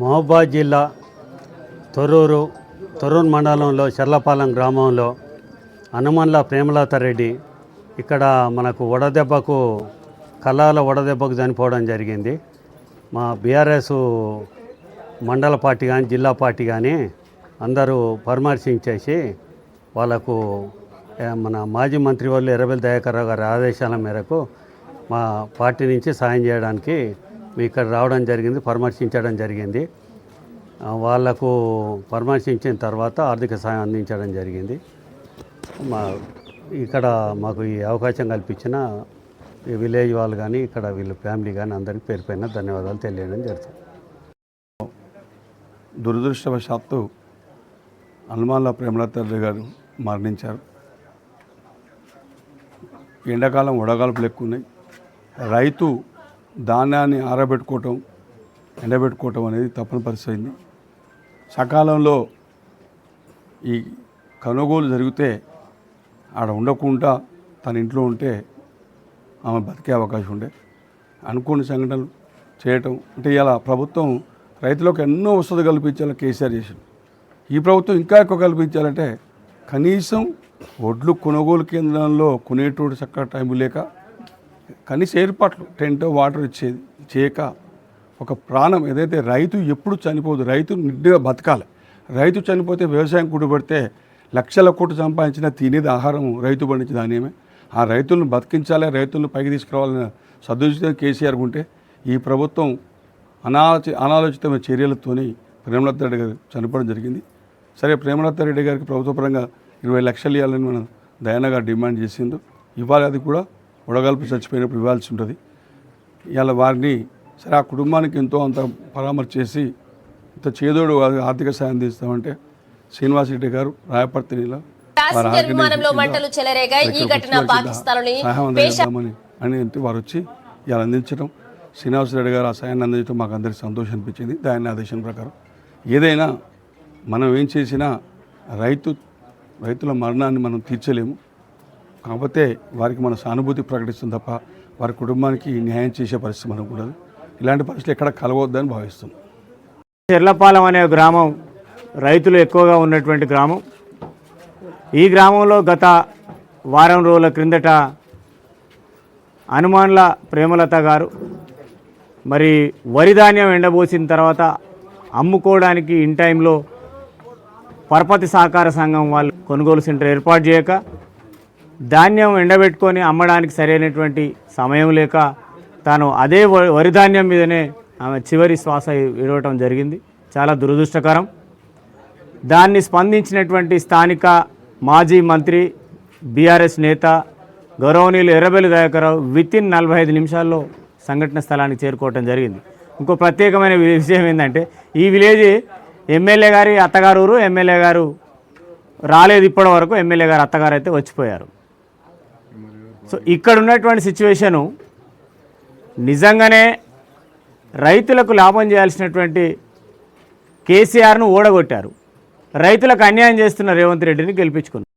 మహబాద్ జిల్లా తొర్రూరు తొర్రూరు మండలంలో చర్లపాలెం గ్రామంలో హనుమన్ల ప్రేమలత రెడ్డి ఇక్కడ మనకు వడదెబ్బకు కళాల వడదెబ్బకు చనిపోవడం జరిగింది. మా బీఆర్ఎస్ మండల పార్టీ కానీ జిల్లా పార్టీ కానీ అందరూ పరామర్శించేసి వాళ్ళకు మన మాజీ మంత్రి వాళ్ళు ఎర్రబెల్లి దయాకర్రావు గారి ఆదేశాల మేరకు మా పార్టీ నుంచి సాయం చేయడానికి ఇక్కడ రావడం జరిగింది పరామర్శించడం జరిగింది. వాళ్ళకు పరామర్శించిన తర్వాత ఆర్థిక సాయం అందించడం జరిగింది. మా ఇక్కడ మాకు ఈ అవకాశం కల్పించిన ఈ విలేజ్ వాళ్ళు కానీ ఇక్కడ వీళ్ళ ఫ్యామిలీ కానీ అందరికీ పేరు పైన ధన్యవాదాలు తెలియడం జరుగుతుంది. దురదృష్టవశాత్తు హనుమాన్ల ప్రేమలతల్లి గారు మరణించారు. ఎండాకాలం వడగాల్పులు ఎక్కువ ఉన్నాయి రైతు ధాన్యాన్ని ఆరబెట్టుకోవటం ఎండబెట్టుకోవటం అనేది తప్పని పరిస్థితి అయింది. సకాలంలో ఈ కొనుగోలు జరిగితే ఆడ ఉండకుండా తన ఇంట్లో ఉంటే ఆమె బతికే అవకాశం ఉండే. అనుకోని సంఘటనలు చేయటం అంటే ఇలా ప్రభుత్వం రైతులకు ఎన్నో వసతులు కల్పించాలని కేసీఆర్ చేసింది ఈ ప్రభుత్వం ఇంకా ఎక్కువ కల్పించాలంటే కనీసం ఒడ్లు కొనుగోలు కేంద్రంలో కొనేటువంటి చక్కగా టైం లేక కనీస ఏర్పాట్లు టెంట్ వాటర్ ఇచ్చేది చేయక ఒక ప్రాణం ఏదైతే రైతు ఎప్పుడు చనిపోదు రైతు నిండుగా బతకాలి. రైతు చనిపోతే వ్యవసాయం కుడిపడితే లక్షల కోట్లు సంపాదించిన తినేది ఆహారం రైతు పండించే ధాన్యమే. ఆ రైతులను బతికించాలి రైతులను పైకి తీసుకురావాలన్న సదుచితం కేసీఆర్ ఉంటే ఈ ప్రభుత్వం అనాలోచి అనాలోచితమైన చర్యలతోని ప్రేమలత రెడ్డి గారు చనిపోవడం జరిగింది. సరే ప్రేమలత రెడ్డి గారికి ప్రభుత్వ పరంగా ఇరవై లక్షలు ఇవ్వాలని మనం దయాన గారు డిమాండ్ చేసిండు. ఇవ్వాలి అది కూడా ఉడగల్పి చచ్చిపోయినప్పుడు ఇవ్వాల్సి ఉంటుంది. ఇవాళ వారిని సరే ఆ కుటుంబానికి ఎంతో అంత పరామర్శ చేసి ఇంత చేదోడు ఆర్థిక సాయం తీస్తామంటే శ్రీనివాసరెడ్డి గారు రాయపర్తినిలో వారు వచ్చి ఇలా అందించడం. శ్రీనివాసరెడ్డి గారు ఆ సాయాన్ని అందించడం మాకు అందరికీ సంతోషం అనిపించింది. దాని ఆదేశం ప్రకారం ఏదైనా మనం ఏం చేసినా రైతు రైతుల మరణాన్ని మనం తీర్చలేము. కాకపోతే వారికి మన సానుభూతి ప్రకటిస్తుంది తప్ప వారి కుటుంబానికి న్యాయం చేసే పరిస్థితి మనకు ఉండదు. ఇలాంటి పరిస్థితులు ఎక్కడ కలవద్దని భావిస్తున్నాం. చెర్లపాలెం అనే గ్రామం రైతులు ఎక్కువగా ఉన్నటువంటి గ్రామం. ఈ గ్రామంలో గత వారం రోజుల క్రిందట హనుమాన్ల ప్రేమలత గారు మరి వరి ధాన్యం ఎండబోసిన తర్వాత అమ్ముకోవడానికి ఇన్ టైంలో పరపతి సహకార సంఘం వాళ్ళు కొనుగోలు సెంటర్ ఏర్పాటు చేయక ధాన్యం ఎండబెట్టుకొని అమ్మడానికి సరైనటువంటి సమయం లేక తాను అదే వరి ధాన్యం మీదనే ఆమె చివరి శ్వాస విడవటం జరిగింది. చాలా దురదృష్టకరం. దాన్ని స్పందించినటువంటి స్థానిక మాజీ మంత్రి బీఆర్ఎస్ నేత గౌరవనీయులు ఎర్రబెల్లి దయాకరావు విత్ ఇన్ నలభై ఐదు నిమిషాల్లో సంఘటన స్థలానికి చేరుకోవటం జరిగింది. ఇంకో ప్రత్యేకమైన విషయం ఏంటంటే ఈ విలేజ్ ఎమ్మెల్యే గారి అత్తగారు ఊరు ఎమ్మెల్యే గారు రాలేదు ఇప్పటి వరకు ఎమ్మెల్యే గారు అత్తగారు అయితే వచ్చిపోయారు. సో ఇక్కడ ఉన్నటువంటి సిచ్యువేషను నిజంగానే రైతులకు లాభం చేయాల్సినటువంటి కేసీఆర్ను ఓడగొట్టారు రైతులకు అన్యాయం చేస్తున్న రేవంత్ రెడ్డిని గెలిపించుకున్నారు.